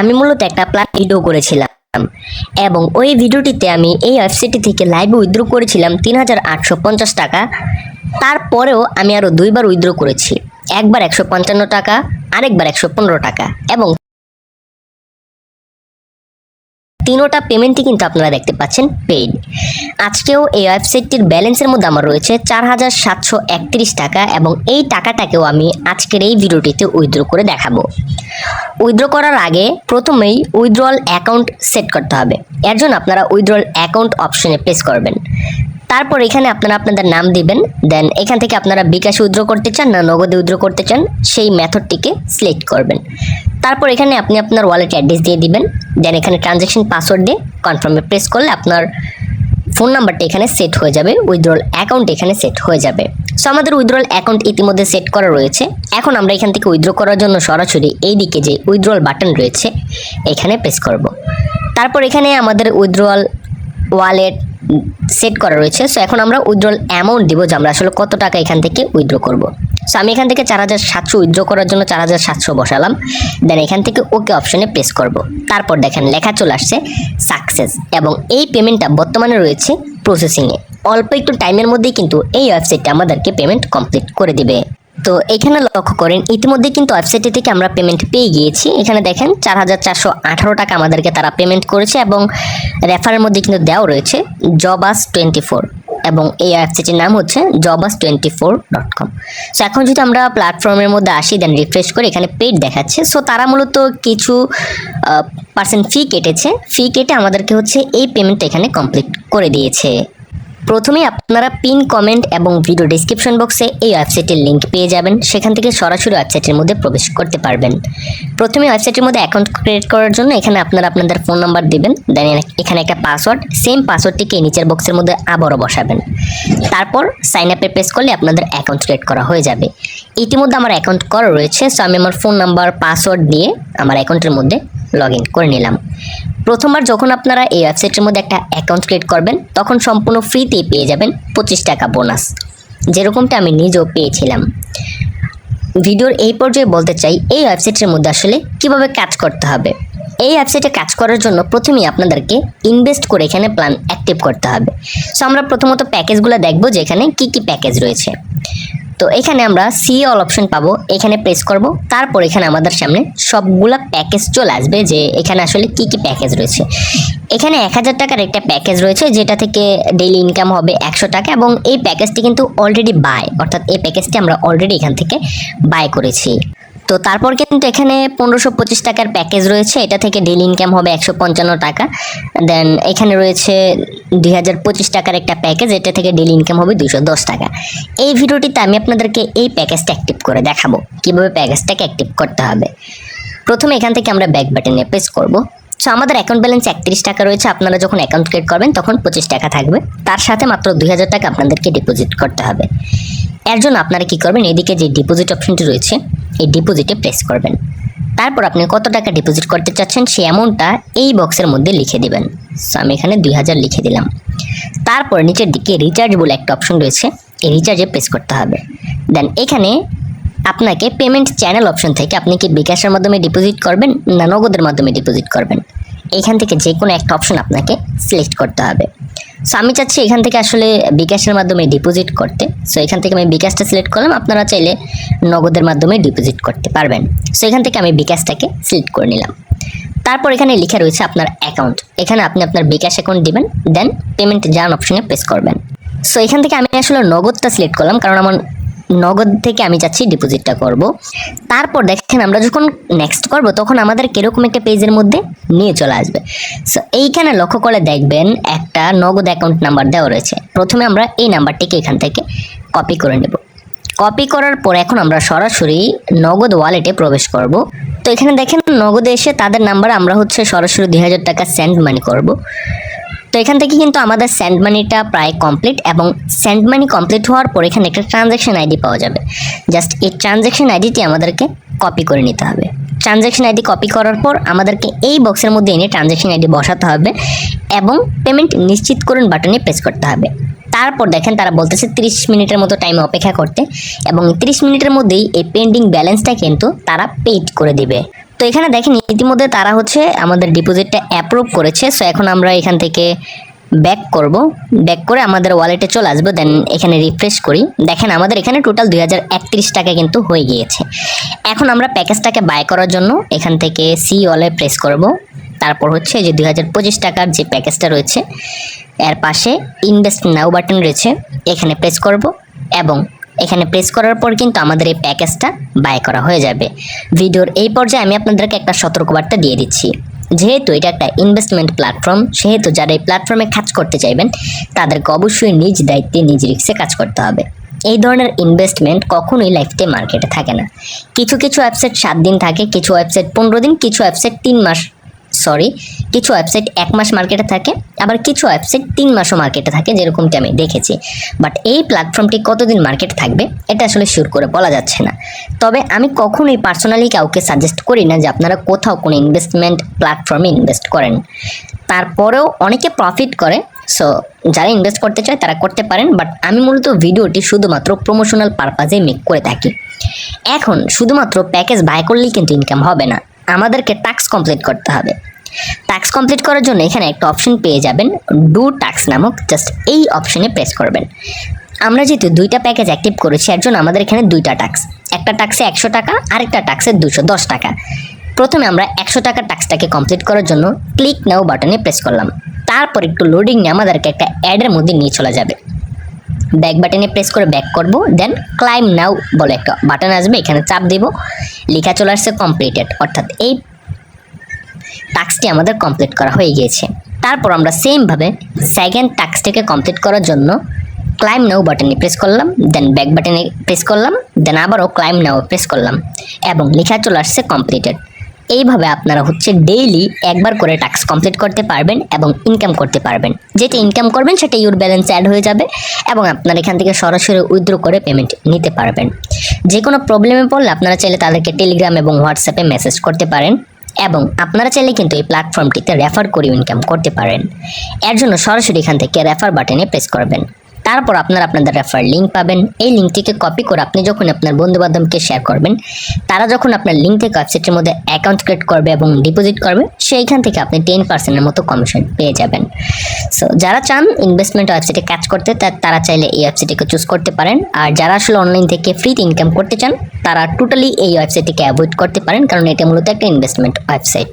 আমি মূলত একটা প্লাস ভিডিও করেছিলাম। এবং ওই ভিডিওটিতে আমি এই ওয়েবসাইটটি থেকে লাইভে উইথড্র করেছিলাম তিন হাজার আটশো পঞ্চাশ টাকা। তারপরেও আমি আরও দুইবার উইথড্র করেছি। একবার একশো পঞ্চান্ন টাকা, আরেকবার একশো পনেরো টাকা। এবং তিনোটা পেমেন্টই কিন্তু আপনারা দেখতে পাচ্ছেন পেইড আজকেও এই ওয়েবসাইটটির ব্যালেন্সের মধ্যে আমার রয়েছে চার হাজার সাতশো একত্রিশ টাকা। এবং এই টাকাটাকেও আমি আজকের এই ভিডিওটিতে উইথড্র করে দেখাবো। উইথড্র করার আগে প্রথমেই উইথড্রল অ্যাকাউন্ট সেট করতে হবে। এর জন্য আপনারা উইথড্রল অ্যাকাউন্ট অপশনে প্রেস করবেন। তারপর এখানে আপনারা আপনাদের নাম দিবেন, দেন এখান থেকে আপনারা বিকাশে উইথড্র করতে চান না নগদে উইথড্র করতে চান, সেই মেথডটিকে সিলেক্ট করবেন। তারপর এখানে আপনি আপনার ওয়ালেট অ্যাড্রেস দিয়ে দিবেন, দেন এখানে ট্রানজ্যাকশন পাসওয়ার্ড দিয়ে কনফার্মে প্রেস করলে আপনার ফোন নাম্বারটা এখানে সেট হয়ে যাবে উইথড্রল অ্যাকাউন্ট এখানে সেট হয়ে যাবে। সো আমাদের উইথড্রল অ্যাকাউন্ট ইতিমধ্যে সেট করা রয়েছে। এখন আমরা এখান থেকে উইথড্র করার জন্য সরাসরি এই দিকে যে উইথড্রল বাটন রয়েছে, এখানে প্রেস করব। তারপর এখানে আমাদের উইথড্রল ওয়ালেট সেট করা রয়েছে। সো এখন আমরা উইথড্রল অ্যামাউন্ট দিব, যে আমরা আসলে কত টাকা এখান থেকে উইথড্র করব। সো আমি এখান থেকে চার হাজার সাতশো উইথড্র করার জন্য চার হাজার সাতশো বসালাম। দেন এখান থেকে ওকে অপশনে প্রেস করব। তারপর দেখেন লেখা চলে আসছে সাকসেস এবং এই পেমেন্টটা বর্তমানে রয়েছে প্রসেসিংয়ে অল্প একটু টাইমের মধ্যেই কিন্তু এই ওয়েবসাইটটা আমাদেরকে পেমেন্ট কমপ্লিট করে দিবে। তো এখানে লক্ষ্য করেন ইতিমধ্যে কিন্তু ওয়েবসাইটটি থেকে আমরা পেমেন্ট পেয়ে গিয়েছি। এখানে দেখেন চার হাজার চারশো আঠারো টাকা আমাদেরকে তারা পেমেন্ট করেছে এবং রেফারের মধ্যে কিন্তু দেওয়া রয়েছে। জবাস টোয়েন্টি ফোর এবং এই ওয়েবসাইটের নাম হচ্ছে জবাস twenty four dot com so এখন যদি আমরা প্ল্যাটফর্মের মধ্যে আসি দেন রিফ্রেশ করে এখানে পেড দেখাচ্ছে। সো তারা মূলত কিছু পার্সেন্ট ফি কেটেছে। ফি কেটে আমাদেরকে হচ্ছে এই পেমেন্টটা এখানে কমপ্লিট করে দিয়েছে। প্রথমে আপনারা পিন, কমেন্ট এবং ভিডিও ডিসক্রিপশন বক্সে এই ওয়েবসাইটের লিঙ্ক পেয়ে যাবেন। সেখান থেকে সরাসরি ওয়েবসাইটের মধ্যে প্রবেশ করতে পারবেন। প্রথমে ওয়েবসাইটের মধ্যে অ্যাকাউন্ট ক্রিয়েট করার জন্য এখানে আপনারা আপনাদের ফোন নাম্বার দিবেন। দেন এখানে একটা পাসওয়ার্ড সেম পাসওয়ার্ডটিকে নিচের বক্সের মধ্যে আবারও বসাবেন। তারপর সাইন আপে প্রেস করলে আপনাদের অ্যাকাউন্ট ক্রিয়েট করা হয়ে যাবে। ইতিমধ্যে আমার অ্যাকাউন্ট করা রয়েছে সো আমি আমার ফোন নাম্বার পাসওয়ার্ড দিয়ে আমার অ্যাকাউন্টের মধ্যে লগ ইন করে নিলাম। প্রথমবার যখন আপনারা এই ওয়েবসাইটের মধ্যে একটা অ্যাকাউন্ট ক্রিয়েট করবেন, তখন সম্পূর্ণ ফ্রিতেই পেয়ে যাবেন পঁচিশ টাকা বোনাস। যেরকমটা আমি নিজেও পেয়েছিলাম। ভিডিওর এই পর্যায়ে বলতে চাই, এই ওয়েবসাইটের মধ্যে আসলে কীভাবে কাজ করতে হবে? এই ওয়েবসাইটে কাজ করার জন্য প্রথমেই আপনাদেরকে ইনভেস্ট করে এখানে প্ল্যান অ্যাক্টিভ করতে হবে। সো আমরা প্রথমত প্যাকেজগুলো দেখব যে এখানে কী কী প্যাকেজ রয়েছে। তো এখানে আমরা সি অল অপশন পাবো, এখানে প্রেস করব, তারপর এখানে আমাদের সামনে সবগুলা প্যাকেজ চলে আসবে যে এখানে আসলে কি কি প্যাকেজ রয়েছে। এখানে এক হাজার টাকার একটা প্যাকেজ রয়েছে যেটা থেকে ডেইলি ইনকাম হবে একশো টাকা এবং এই প্যাকেজটি কিন্তু অলরেডি বাই অর্থাৎ এই প্যাকেজটি আমরা অলরেডি এখান থেকে বাই করেছি। তো তারপর কিন্তু এখানে পনেরোশো পঁচিশ টাকার প্যাকেজ রয়েছে। এটা থেকে ডেলি ইনকাম হবে একশো পঞ্চান্ন টাকা। দেন এখানে রয়েছে দুই হাজার পঁচিশ টাকার একটা প্যাকেজ এটা থেকে ডেলি ইনকাম হবে দুশো দশ টাকা। এই ভিডিওটিতে আমি আপনাদেরকে এই প্যাকেজটা অ্যাক্টিভ করে দেখাবো। কীভাবে প্যাকেজটাকে অ্যাক্টিভ করতে হবে। প্রথমে এখান থেকে আমরা ব্যাক বাটনে প্রেস করব। সো আমাদের অ্যাকাউন্ট ব্যালেন্স একত্রিশ টাকা রয়েছে। আপনারা যখন অ্যাকাউন্ট ক্রিয়েট করবেন, তখন পঁচিশ টাকা থাকবে। তার সাথে মাত্র দুই হাজার টাকা আপনাদেরকে ডিপোজিট করতে হবে। এর জন্য আপনারা কী করবেন, এদিকে যে ডিপোজিট অপশনটি রয়েছে এই ডিপোজিটে প্রেস করবেন। তারপর আপনি কত টাকা ডিপোজিট করতে চাচ্ছেন সেই অ্যামাউন্টটা এই বক্সের মধ্যে লিখে দিবেন। সো আমি এখানে দুই হাজার লিখে দিলাম। তারপর নিচের দিকে রিচার্জ বলে একটা অপশন রয়েছে, এই রিচার্জে প্রেস করতে হবে। দেন এখানে আপনাকে পেমেন্ট চ্যানেল অপশন থেকে আপনি কি বিকাশের মাধ্যমে ডিপোজিট করবেন না নগদের মাধ্যমে ডিপোজিট করবেন? এখান থেকে যে কোনো একটা অপশন আপনাকে সিলেক্ট করতে হবে। সো আমি চাচ্ছি এখান থেকে আসলে বিকাশের মাধ্যমে ডিপোজিট করতে। সো এখান থেকে আমি বিকাশটা সিলেক্ট করলাম। আপনারা চাইলে নগদের মাধ্যমে ডিপোজিট করতে পারবেন। সো এখান থেকে আমি বিকাশটাকে সিলেক্ট করে নিলাম। তারপর এখানে লেখা রয়েছে আপনার অ্যাকাউন্ট এখানে আপনি আপনার বিকাশ অ্যাকাউন্ট দিবেন। দেন পেমেন্ট যান অপশনে প্রেস করবেন। সো এখান থেকে আমি আসলে নগদটা সিলেক্ট করলাম। কারণ আমার নগদ থেকে আমি যাচ্ছি ডিপোজিটটা করব। তারপর দেখেন আমরা যখন নেক্সট করব, তখন আমাদের কীরকম একটা পেজের মধ্যে নিয়ে চলে আসবে। সো এইখানে লক্ষ্য করে দেখবেন একটা নগদ অ্যাকাউন্ট নাম্বার দেওয়া রয়েছে। প্রথমে আমরা এই নাম্বারটিকে এখান থেকে কপি করে নেব। কপি করার পর এখন আমরা সরাসরি নগদ ওয়ালেটে প্রবেশ করব। তো এখানে দেখেন নগদে এসে তাদের নাম্বার আমরা হচ্ছে সরাসরি দুই হাজার টাকা সেন্ড মানি করব। তো এখান থেকে কিন্তু আমাদের সেন্ড মানিটা প্রায় কমপ্লিট এবং সেন্ড মানি কমপ্লিট হওয়ার পর এখানে একটা ট্রানজ্যাকশন আইডি পাওয়া যাবে। জাস্ট এই ট্রানজ্যাকশন আইডিটি আমাদেরকে কপি করে নিতে হবে। ট্রানজ্যাকশন আইডি কপি করার পর আমাদেরকে এই বক্সের মধ্যে এনে ট্রানজ্যাকশন আইডি বসাতে হবে এবং পেমেন্ট নিশ্চিত করুন বাটনে প্রেস করতে হবে। তারপর দেখেন তারা বলতেছে 30 মিনিটের মতো টাইম অপেক্ষা করতে এবং 30 মিনিটের মধ্যেই এই পেন্ডিং ব্যালেন্সটা কিন্তু তারা পেইড করে দিবে। তো এখানে দেখেন, ইতিমধ্যে তারা হচ্ছে আমাদের ডিপোজিটটা অ্যাপ্রুভ করেছে। সো এখন আমরা এখান থেকে ব্যাক করব। ব্যাক করে আমাদের ওয়ালেটে চলে আসব দেন এখানে রিফ্রেশ করি। দেখেন, আমাদের এখানে টোটাল দুই হাজার একত্রিশ টাকা কিন্তু হয়ে গিয়েছে। এখন আমরা প্যাকেজটাকে বাই করার জন্য এখান থেকে সি ওয়ালে প্রেস করব। তারপর হচ্ছে যে দু হাজার পঁচিশ টাকার যে প্যাকেজটা রয়েছে, এর পাশে ইনভেস্ট নাও বাটন রয়েছে, এখানে প্রেস করব এবং এখানে প্রেস করার পর কিন্তু আমাদের এই প্যাকেজটা বাই করা হয়ে যাবে। ভিডিওর এই পর্যায়ে আমি আপনাদেরকে একটা সতর্কবার্তা দিয়ে দিচ্ছি। যেহেতু এটা একটা ইনভেস্টমেন্ট প্ল্যাটফর্ম সেহেতু যারা এই প্ল্যাটফর্মে কাজ করতে চাইবেন, তাদেরকে অবশ্যই নিজ দায়িত্বে, নিজ রিক্সে কাজ করতে হবে। এই ধরনের ইনভেস্টমেন্ট কখনোই লাইফতে মার্কেটে থাকে না। কিছু কিছু ওয়েবসাইট সাত দিন থাকে, কিছু ওয়েবসাইট পনেরো দিন, কিছু ওয়েবসাইট তিন মাস সরি কিছু ওয়েবসাইট এক মাস মার্কেটে থাকে, আবার কিছু ওয়েবসাইট তিন মাসও মার্কেটে থাকে, যেরকমটি আমি দেখেছি। বাট এই প্ল্যাটফর্মটি কতদিন মার্কেটে থাকবে, এটা আসলে শিওর করে বলা যাচ্ছে না। তবে আমি কখনোই পার্সোনালি কাউকে সাজেস্ট করি না যে আপনারা কোথাও কোনো ইনভেস্টমেন্ট প্ল্যাটফর্মে ইনভেস্ট করেন। তারপরেও অনেকে প্রফিট করে সো যারা ইনভেস্ট করতে চায় তারা করতে পারেন বাট আমি মূলত ভিডিওটি শুধুমাত্র প্রমোশনাল পারপাজে মেক করে থাকি। এখন শুধুমাত্র প্যাকেজ বাই করলেই কিন্তু ইনকাম হবে না। আমাদেরকে টাস্ক কমপ্লিট করতে হবে। টাস্ক কমপ্লিট করার জন্য এখানে একটা অপশন পেয়ে যাবেন ডু টাস্ক নামক জাস্ট এই অপশনে প্রেস করবেন। আমরা যেহেতু দুইটা প্যাকেজ অ্যাক্টিভ করেছি, এর জন্য আমাদের এখানে দুইটা টাক্স একটা টাক্সে একশো টাকা, আরেকটা টাক্সে দুশো দশ টাকা। প্রথমে আমরা একশো টাকার টাক্সটাকে কমপ্লিট করার জন্য ক্লিক নাও বাটনে প্রেস করলাম। তারপর একটু লোডিং নিয়ে আমাদেরকে একটা অ্যাডের মধ্যে নিয়ে চলে যাবে। ব্যাক বাটনে প্রেস করে ব্যাক করব দেন ক্লাইম নাও বলে একটা বাটন আসবে, এখানে চাপ দেব। লেখা চলে আসছে কমপ্লিটেড অর্থাৎ এই টাস্কটি আমাদের কমপ্লিট করা হয়ে গিয়েছে। তারপর আমরা সেমভাবে সেকেন্ড টাস্কটিকে কমপ্লিট করার জন্য ক্লাইম নাও বাটনে প্রেস করলাম দেন ব্যাক বাটনে প্রেস করলাম দেন আবারও ক্লাইম নাও প্রেস করলাম এবং লেখা চলে আসছে কমপ্লিটেড এইভাবে আপনারা হচ্ছে ডেইলি একবার করে টাস্ক কমপ্লিট করতে পারবেন এবং ইনকাম করতে পারবেন। যেটা ইনকাম করবেন সেটা ইউর ব্যালেন্স অ্যাড হয়ে যাবে এবং আপনারা এখান থেকে সরাসরি উইথড্র করে পেমেন্ট নিতে পারবেন। যে কোনো প্রবলেমে পড়লে আপনারা চাইলে তাদেরকে টেলিগ্রাম এবং হোয়াটসঅ্যাপে মেসেজ করতে পারেন। এবং আপনারা চাইলে কিন্তু এই প্ল্যাটফর্মটিতে রেফার করে ইনকাম করতে পারেন। এর জন্য সরাসরি এখান থেকে রেফার বাটনে প্রেস করবেন। তারপর আপনারা আপনাদের রেফার লিঙ্ক পাবেন। এই লিঙ্কটিকে কপি করে আপনি যখন আপনার বন্ধু বান্ধবকে শেয়ার করবেন, তারা যখন আপনার লিঙ্ক থেকে ওয়েবসাইটের মধ্যে অ্যাকাউন্ট ক্রিয়েট করবে এবং ডিপোজিট করবে, সেইখান থেকে আপনি টেন পার্সেন্টের মতো কমিশন পেয়ে যাবেন। সো যারা চান ইনভেস্টমেন্ট ওয়েবসাইটে কাজ করতে তারা চাইলে এই ওয়েবসাইটকে চুজ করতে পারেন। আর যারা আসলে অনলাইন থেকে ফ্রিতে ইনকাম করতে চান, তারা টোটালি এই ওয়েবসাইটটিকে অ্যাভয়েড করতে পারেন, কারণ এটা মূলত একটা ইনভেস্টমেন্ট ওয়েবসাইট